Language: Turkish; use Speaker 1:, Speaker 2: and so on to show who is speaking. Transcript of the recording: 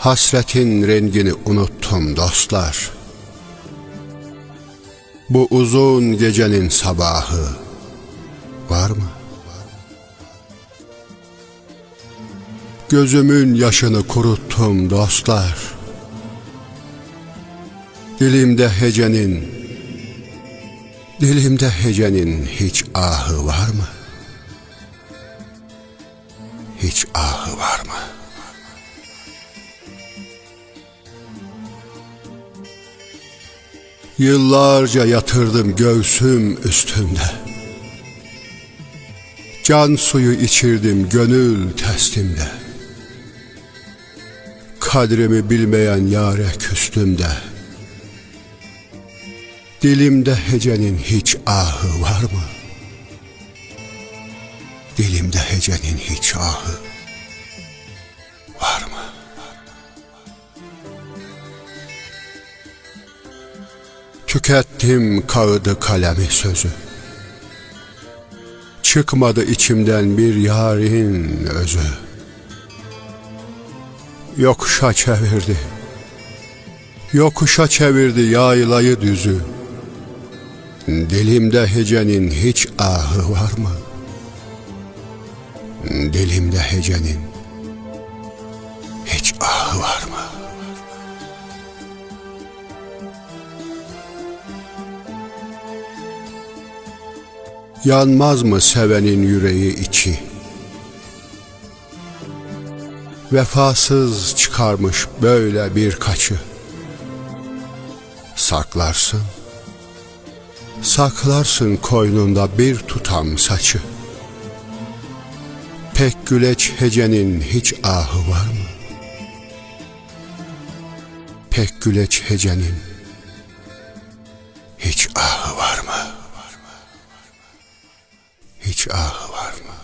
Speaker 1: Hasretin rengini unuttum dostlar. Bu uzun gecenin sabahı var mı? Gözümün yaşını kuruttum dostlar. Dilimde hecenin, dilimde hecenin hiç ahı var mı? Hiç ahı var mı? Yıllarca yatırdım göğsüm üstünde. Can suyu içirdim gönül testimde. Kadrimi bilmeyen yare küstüm de. Dilimde hecenin hiç ahı var mı? Dilimde hecenin hiç ahı Tükettim kağıdı kalemi sözü. Çıkmadı içimden bir yarin özü. Yokuşa çevirdi. Yokuşa çevirdi yaylayı düzü. Dilimde hecenin hiç ahı var mı? Dilimde hecenin hiç ahı var mı? Yanmaz mı sevenin yüreği içi? Vefasız çıkarmış böyle bir kaçı. Saklarsın, saklarsın koynunda bir tutam saçı. Pek güleç hecenin hiç ahı var mı? Pek güleç hecenin hiç ahı var mı? hiç ahı var mı?